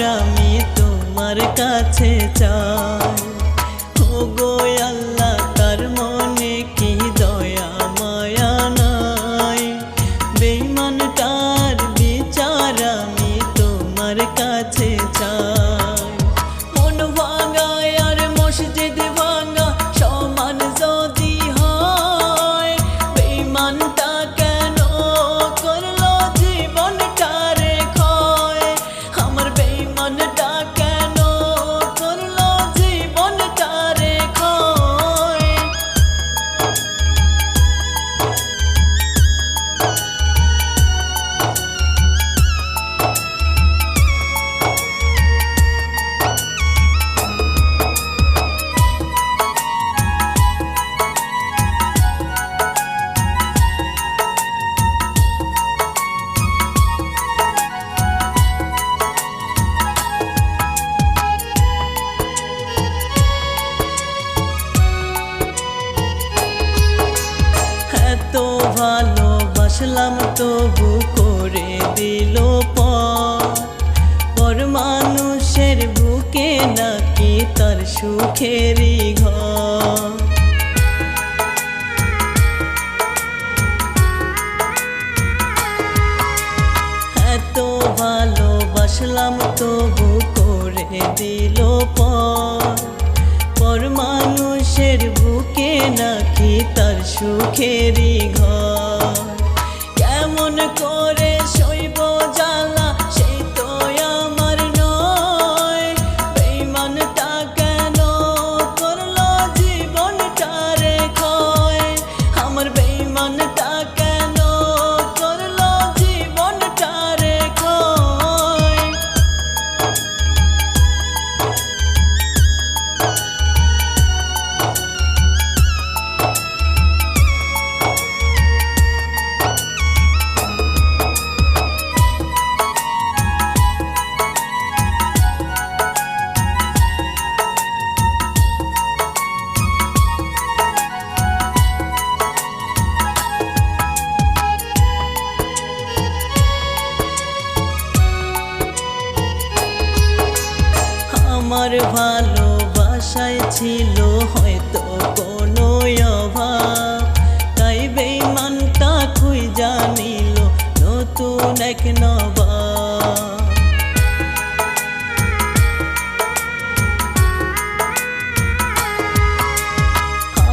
আমি তোমার কাছে চাই। এত ভালোবাসলাম, তবু করে দিল পর মানুষের বুকে নাকি তার সুখেরই ঘর। এত ভালোবাসলাম, তবু করে দিল পর বুকে নাকি তার সুখেরই ঘর? কেমন করে আমার ভালোবাসায় ছিল হয়তো কোনো অভাব। তাই বেমানটা খুই জানিল নতুন এক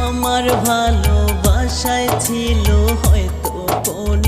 আমার ভালোবাসায় ছিল হয়তো কোন